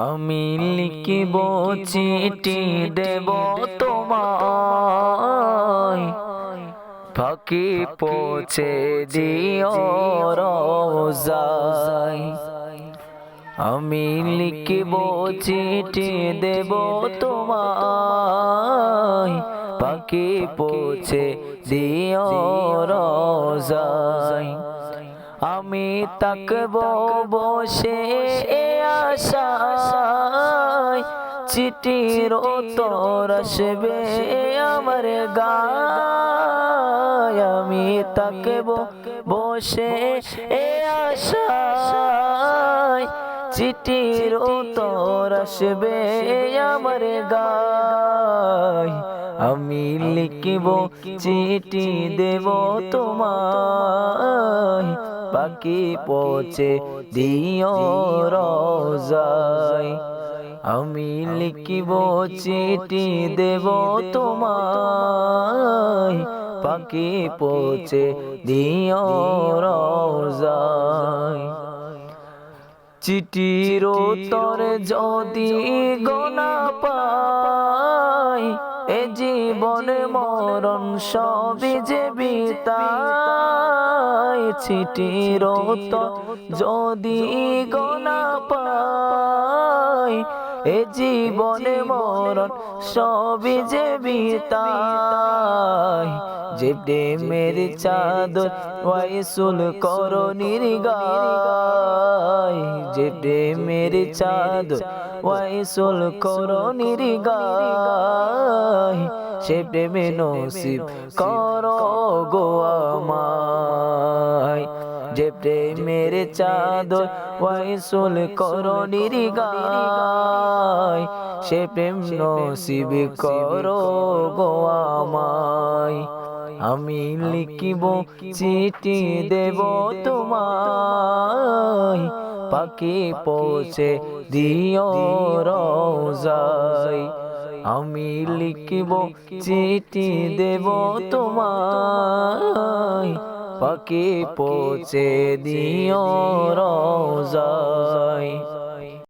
আমি লিখিব চিঠি দেব তোমায়। ফাঁকি পৌঁছে দিও রোজাই আমি লিখিব চিঠি দেব তোমায়। পাখি পৌঁছে দিও রোজাই আমি তাকব বসে আশায়, চিঠির তোর আসবে আমার গায়। আমি তাকব বসে এ আশায়, চিঠির তোর আসবে আমার গায়। আমি লিখিব, চিঠি দেব তোমায়। পাখি পৌঁছে দিও রোজায়। আমি লিখিব চিঠি দেব তোমায়। পাখি পৌঁছে দিও রোজায়। চিঠির তোর যদি গোনা পাই, এ জীবন মরণ সবই যে বিতাই। চিঠির তো যদি গোনা পাই এ জীবন মরণ সবই যে বিতাই যে প্রেমের চাদর ওয়াইসুল করণীর গায় যে প্রেমের চাদর ওয়াইসুল করণীর গায় সে প্রেমে নসিব কর গো চাদর ওয়াইসুল করণীর গায়। সে প্রেম নসিব করো গো আমায়। আমি লিখিব চিঠি দেব তোমায়। পাখি পৌঁছে দিও রোজাই আমি লিখিব চিঠি দেব তোমায়। পাখি পৌঁছে দিও রোজাই